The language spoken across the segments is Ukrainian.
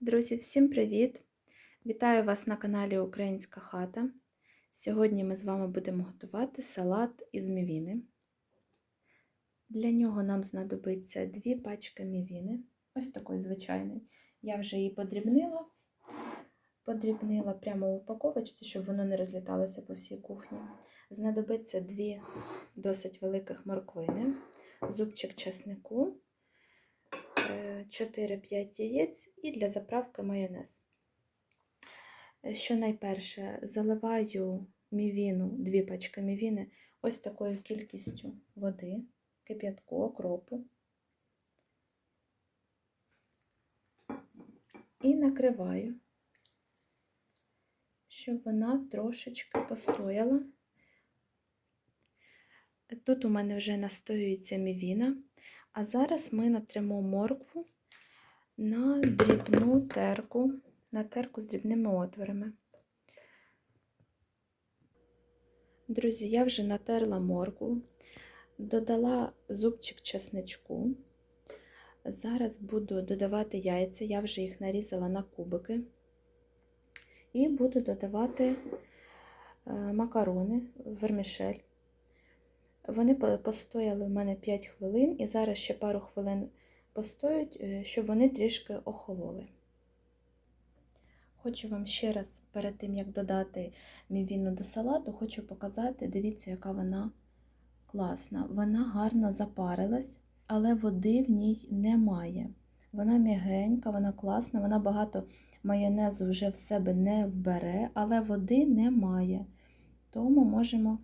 Друзі, всім привіт! Вітаю вас на каналі Українська хата. Сьогодні ми з вами будемо готувати салат із мівіни. Для нього нам знадобиться дві пачки мівіни. Ось такої звичайної. Я вже її подрібнила. Подрібнила прямо в упаковочці, щоб воно не розліталося по всій кухні. Знадобиться дві досить великих морквини, зубчик чеснику. 4-5 яєць і для заправки майонез. Що найперше, заливаю мівіну, дві пачки мівіни, ось такою кількістю води, кип'ятку, окропу. І накриваю, щоб вона трошечки постояла. Тут у мене вже настоюється мівіна. А зараз ми натримо моркву на дрібну терку, на терку з дрібними отворами. Друзі, я вже натерла моркву, додала зубчик чесничку. Зараз буду додавати яйця, я вже їх нарізала на кубики. І буду додавати макарони, вермішель. Вони постояли в мене 5 хвилин, і зараз ще пару хвилин постоять, щоб вони трішки охололи. Хочу вам ще раз, перед тим, як додати мівіну до салату, хочу показати, дивіться, яка вона класна. Вона гарно запарилась, але води в ній немає. Вона м'ягенька, вона класна, вона багато майонезу вже в себе не вбере, але води немає. Тому можемо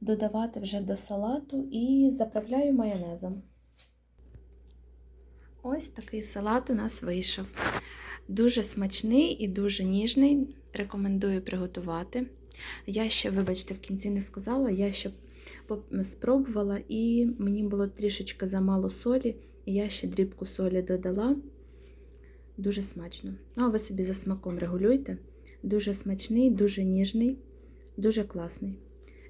додавати вже до салату і заправляю майонезом. Ось такий салат у нас вийшов. Дуже смачний і дуже ніжний. Рекомендую приготувати. Я ще, вибачте, в кінці не сказала, я ще спробувала, і мені було трішечки замало солі, і я ще дрібку солі додала. Дуже смачно. Ну, а ви собі за смаком регулюйте. Дуже смачний, дуже ніжний, дуже класний.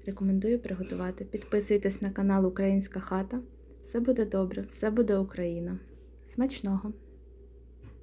Рекомендую приготувати. Підписуйтесь на канал Українська хата. Все буде добре, все буде Україна. Смачного!